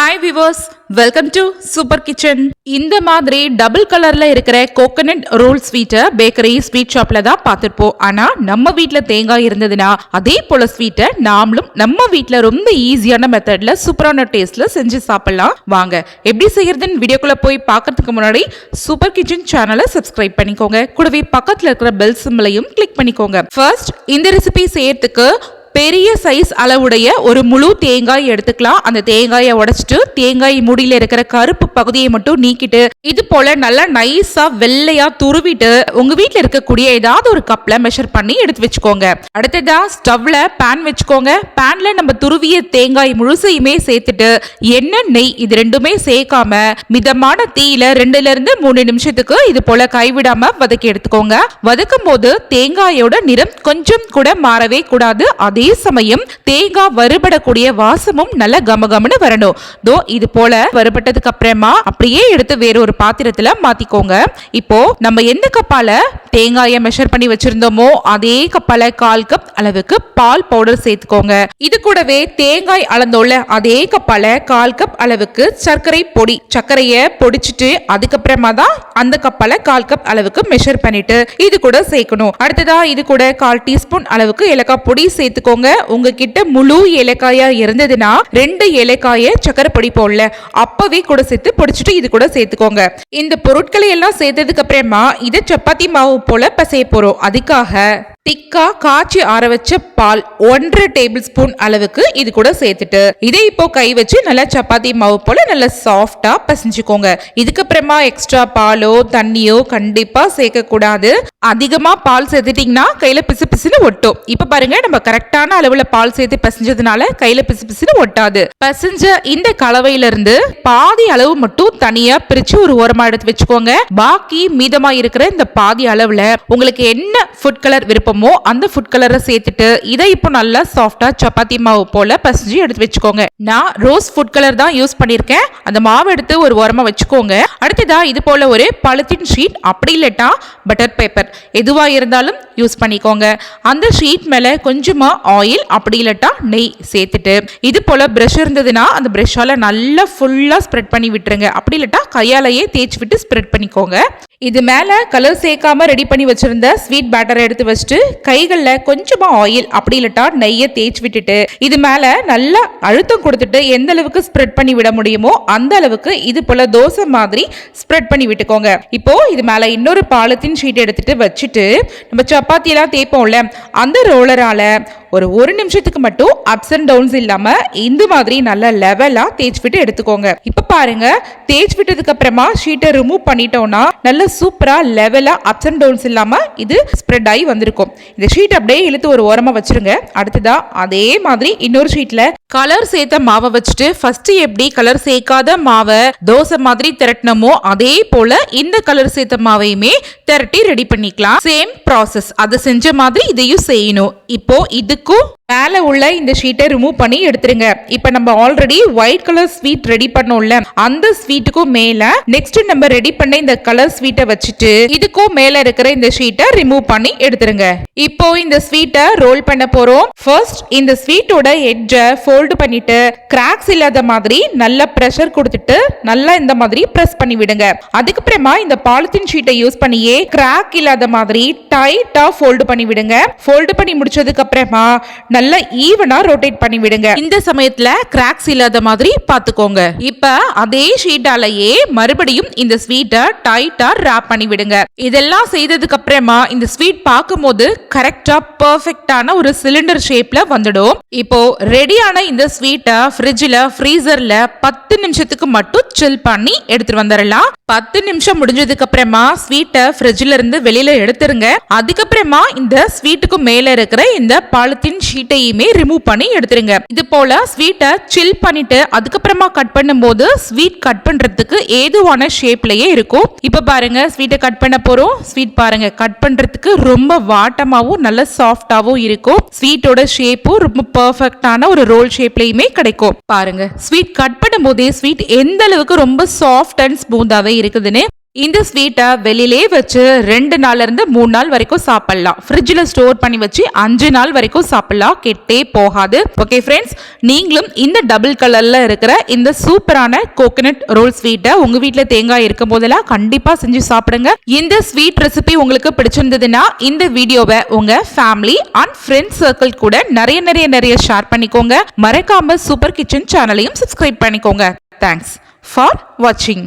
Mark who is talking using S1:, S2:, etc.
S1: Hi viewers welcome to super kitchen இந்த மாதிரி double கலர்ல இருக்கிற கோகனட் ரோல் ஸ்வீட்டை பேக்கரி ஸ்வீட் ஷாப்ல தான் பார்த்துருப்போம். ஆனா நம்ம வீட்டில் தேங்காய் இருந்ததுன்னா அதே போல ஸ்வீட்டை நாமளும் நம்ம வீட்டில் ரொம்ப ஈஸியான மெத்தட்ல சூப்பரான டேஸ்ட்ல செஞ்சு சாப்பிடலாம். வாங்க எப்படி செய்யறதுன்னு வீடியோக்குள்ள போய் பார்க்கறதுக்கு முன்னாடி சூப்பர் கிச்சன் சேனலை சப்ஸ்கிரைப் பண்ணிக்கோங்க. கூடவே பக்கத்தில் இருக்கிற பெல் சிம்பிளையும் கிளிக் பண்ணிக்கோங்க. ஃபர்ஸ்ட் இந்த ரெசிபி செய்யறதுக்கு பெரிய சைஸ் அளவுடைய ஒரு முழு தேங்காய் எடுத்துக்கலாம். அந்த தேங்காயை உடைச்சிட்டு தேங்காய் முடியில இருக்கிற கருப்பு பகுதியை மட்டும் நீக்கிட்டு இது போல நல்லா நைஸா வெள்ளையா துருவிட்டு உங்க வீட்டில் இருக்கக்கூடிய ஏதாவது ஒரு கப்ல மெஷர் பண்ணி எடுத்து வச்சுக்கோங்க. அடுத்ததா ஸ்டவ்ல பேன் வச்சுக்கோங்க. பேன்ல நம்ம துருவிய தேங்காய் முழுசையுமே சேர்த்துட்டு எண்ணெய் நெய் இது ரெண்டுமே சேர்க்காம மிதமான தீயில ரெண்டுல இருந்து மூணு நிமிஷத்துக்கு இது போல கைவிடாம வதக்கி எடுத்துக்கோங்க. வதக்கும் போது தேங்காயோட நிறம் கொஞ்சம் கூட மாறவே கூடாது. அதே சமயம் தேங்காய் வறுபடக்கூடிய வாசமும் நல்ல கமகமன்னு வரணும். தோ இது போல வறுபட்டதுக்கு அப்புறமா அப்படியே எடுத்து வேற ஒரு பாத்திரத்துல மாத்திக்கோங்க. இப்போ நம்ம எந்த கப்பால தேங்காயை மெஷர் பண்ணி வச்சிருந்தோமோ அதே கப்பால கால் கப் அளவுக்கு பால் பவுடர் சேர்த்துக்கோங்க. இது கூடவே தேங்காய் அளந்தோல அதே கப்பால கால் கப் அளவுக்கு சர்க்கரை பொடி சர்க்கரையை பொடிச்சிட்டு அதுக்கப்புறமா தான் அந்த கப்பால கால் கப் அளவுக்கு மெஷர் பண்ணிட்டு இது கூட சேர்க்கணும். அடுத்ததா இது கூட கால் டீஸ்பூன் அளவுக்கு ஏலக்காய் பொடி சேர்த்துக்கோங்க உங்ககிட்ட முழு ஏலக்காயா இருந்ததுன்னா ரெண்டு ஏலக்காய சக்கரை பொடி போடல. அப்பவே கூட சேர்த்து பொடிச்சிட்டு இது கூட சேர்த்துக்கோங்க. இந்த பொருட்களை எல்லாம் சேர்த்ததுக்கு அப்புறமா இதை சப்பாத்தி மாவு போல பசைய போறோம். அதுக்காக திக்கா காய்ச்சி ஆற வச்ச பால் ஒன்றரை டேபிள் ஸ்பூன் அளவுக்கு இது கூட சேர்த்துட்டு இதை இப்போ கை வச்சு நல்லா சப்பாத்தி மாவு போல நல்லா சாஃப்டா பசிஞ்சுக்கோங்க. இதுக்கப்புறமா எக்ஸ்ட்ரா பாலோ தண்ணியோ கண்டிப்பா சேர்க்க கூடாது அதிகமா பால் சேர்த்துட்டீங்கன்னா கையில பிசு பிசுன்னு ஒட்டும். இப்ப பாருங்க நம்ம கரெக்டா கரெக்டான அளவுல பால் சேர்த்து பசஞ்சதுனால கையில பிசு பிசுன்னு ஒட்டாது. பசஞ்ச இந்த கலவையில இருந்து பாதி அளவு மட்டும் தனியா பிரிச்சு ஒரு ஓரமா எடுத்து வச்சுக்கோங்க. பாக்கி மீதமா இருக்கிற இந்த பாதி அளவுல உங்களுக்கு என்ன ஃபுட் கலர் விருப்பமோ அந்த ஃபுட் கலரை சேர்த்துட்டு இதை இப்போ நல்லா சாஃப்டா சப்பாத்தி மாவு போல பசஞ்சு எடுத்து வச்சுக்கோங்க. நான் ரோஸ் ஃபுட் கலர் தான் யூஸ் பண்ணியிருக்கேன். அந்த மாவு எடுத்து ஒரு ஓரமா வச்சுக்கோங்க. அடுத்ததா இது போல ஒரு பழுத்தின் ஷீட் அப்படி இல்லட்டா பட்டர் பேப்பர் எதுவா இருந்தாலும் யூஸ் பண்ணிக்கோங்க. அந்த ஷீட் மேல கொஞ்சமா ஆயில் அப்படி இல்லட்டா நெய் சேர்த்துட்டு. இது போல ப்ரெஷ் இருந்ததுன்னா அந்த ப்ரெஷ்ஷால் நல்லா ஃபுல்லா ஸ்ப்ரெட் பண்ணி விட்டுருங்க. அப்படி இல்லட்டா கையாலேயே தேய்ச்சி விட்டு ஸ்ப்ரெட் பண்ணிக்கோங்க. இது மேலே கலர் சேர்க்காம ரெடி பண்ணி வச்சுருந்த ஸ்வீட் பேட்டரை எடுத்து வச்சுட்டு கைகளில் கொஞ்சமாக ஆயில் அப்படி இல்லட்டா நெய்யை தேய்ச்சி விட்டுட்டு இது மேலே நல்லா அழுத்தம் கொடுத்துட்டு எந்த அளவுக்கு ஸ்ப்ரெட் பண்ணி விட முடியுமோ அந்த அளவுக்கு இது போல் தோசை மாதிரி ஸ்ப்ரெட் பண்ணி விட்டுக்கோங்க. இப்போ இது மேலே இன்னொரு பாலத்தின் ஷீட் எடுத்துட்டு வச்சுட்டு நம்ம சப்பாத்தியெல்லாம் தேய்ப்போம்ல அந்த ரோலரால் ஒரு ஒரு நிமிஷத்துக்கு மட்டும் அப்ஸ் அண்ட் டவுன்ஸ் இல்லாம இந்த மாதிரி நல்ல லெவலா தேய்ச்சி விட்டு எடுத்துக்கோங்க. இப்ப பாருங்க தேய்ச்சி விட்டதுக்கு அப்புறமா ஷீட்டை ரிமூவ் பண்ணிட்டோம்னா நல்ல சூப்பரா லெவலா அப்ஸ் அண்ட் டவுன்ஸ் இல்லாம இது ஸ்ப்ரெட் ஆகி வந்திருக்கும். இந்த ஷீட் அப்படியே இழுத்து ஒரு ஓரமா வச்சிருங்க. அடுத்ததாக அதே மாதிரி இன்னொரு ஷீட்ல கலர் சேர்த்த மாவை வச்சுட்டு ஃபர்ஸ்ட் எப்படி கலர் சேர்க்காத மாவை தோசை மாதிரி திரட்டினமோ அதே போல இந்த கலர் சேர்த்த மாவையுமே திரட்டி ரெடி பண்ணிக்கலாம். சேம் ப்ராசஸ் அதை செஞ்ச மாதிரி இதையும் செய்யணும். இப்போ இதுக்கும் மேலே உள்ள இந்த ஷீட்டை ரிமூவ் பண்ணி எடுத்துருங்க. இப்போ நம்ம already white colour sweet ready பண்ணோம்ல. அந்த ஸ்வீட்டுக்கும் மேல நெக்ஸ்ட் நம்ம ரெடி பண்ண இந்த கலர் ஸ்வீட்டை வச்சுட்டு இதுக்கும் மேல இருக்கிற இந்த ஷீட்டை ரிமூவ் பண்ணி எடுத்துருங்க. இப்போ இந்த ஸ்வீட்டை ரோல் பண்ண போறோம். ஃபர்ஸ்ட் இந்த ஸ்வீட்டோட எட்ஜை ஃபோல்டு பண்ணிட்டு கிராக்ஸ் இல்லாத மாதிரி நல்ல ப்ரெஷர் கொடுத்துட்டு நல்லா இந்த மாதிரி ப்ரெஸ் பண்ணி விடுங்க. அதுக்கப்புறமா இந்த பாலித்தீன் ஷீட்டை யூஸ் பண்ணியே கிராக் இல்லாத மாதிரி டைட்டா ஃபோல்டு பண்ணி விடுங்க. ஃபோல்டு பண்ணி முடிச்சதுக்கு அப்புறமா நல்லா ஈவனா ரொட்டேட் பண்ணி விடுங்க இந்த சமயத்துல கிராக்ஸ் இல்லாத மாதிரி பாத்துக்கோங்க இப்ப அதே ஷீட்டாலேயே மறுபடியும் இந்த ஸ்வீட்டை டைட்டா ரேப் பண்ணி விடுங்க இதெல்லாம் செய்ததுக்கு அப்புறமா இந்த ஸ்வீட் பார்க்கும்போது கரெக்டா பர்ஃபெக்டான ஒரு சிலிண்டர் ஷேப்ல வந்துடும். இப்போ ரெடியான இந்த ஸ்வீட்டை ஃப்ரிட்ஜில் ஃப்ரீசர்ல பத்து நிமிஷத்துக்கு மட்டும் சில் பண்ணி எடுத்துட்டு வந்துடலாம் பத்து நிமிஷம் முடிஞ்சதுக்கு அப்புறமா ஸ்வீட்டை ஃப்ரிட்ஜில் இருந்து வெளியில எடுத்துருங்க. அதுக்கப்புறமா இந்த ஸ்வீட்டுக்கு மேல இருக்கிற இந்த பாலித்தீன் ஷீட் ஸ்வீட்டையுமே ரிமூவ் பண்ணி எடுத்துருங்க. இது போல ஸ்வீட்டை சில் பண்ணிட்டு அதுக்கப்புறமா கட் பண்ணும்போது ஸ்வீட் கட் பண்றதுக்கு ஏதுவான ஷேப்லயே இருக்கும். இப்ப பாருங்க ஸ்வீட்டை கட் பண்ண போறோம். ஸ்வீட் பாருங்க கட் பண்றதுக்கு ரொம்ப வாட்டமாவும் நல்ல சாஃப்டாவும் இருக்கும். ஸ்வீட்டோட ஷேப்பும் ரொம்ப பர்ஃபெக்டான ஒரு ரோல் ஷேப்லயுமே கிடைக்கும். பாருங்க ஸ்வீட் கட் பண்ணும்போதே ஸ்வீட் எந்த அளவுக்கு ரொம்ப சாஃப்ட் அண்ட் ஸ்மூத்தாவே இருக்குதுன்னு இந்த ஸ்வீட்டை வெளியிலே வச்சு ரெண்டு நாள்லேருந்து மூணு நாள் வரைக்கும் சாப்பிடலாம். ஃப்ரிட்ஜில் ஸ்டோர் பண்ணி வச்சு அஞ்சு நாள் வரைக்கும் சாப்பிடலாம். கெட்டே போகாது. ஓகே ஃப்ரெண்ட்ஸ் நீங்களும் இந்த டபுள் கலரில் இருக்கிற இந்த சூப்பரான கோகனட் ரோல் ஸ்வீட்டை உங்கள் வீட்டில் தேங்காய் இருக்கும் போதெல்லாம் கண்டிப்பாக செஞ்சு சாப்பிடுங்க. இந்த ஸ்வீட் ரெசிபி உங்களுக்கு பிடிச்சிருந்ததுன்னா இந்த வீடியோவை உங்கள் ஃபேமிலி அண்ட் ஃப்ரெண்ட்ஸ் சர்க்கிள் கூட நிறைய நிறைய நிறைய ஷேர் பண்ணிக்கோங்க. மறக்காமல் சூப்பர் கிச்சன் சேனலையும் சப்ஸ்கிரைப் பண்ணிக்கோங்க. தேங்க்ஸ் ஃபார் வாட்சிங்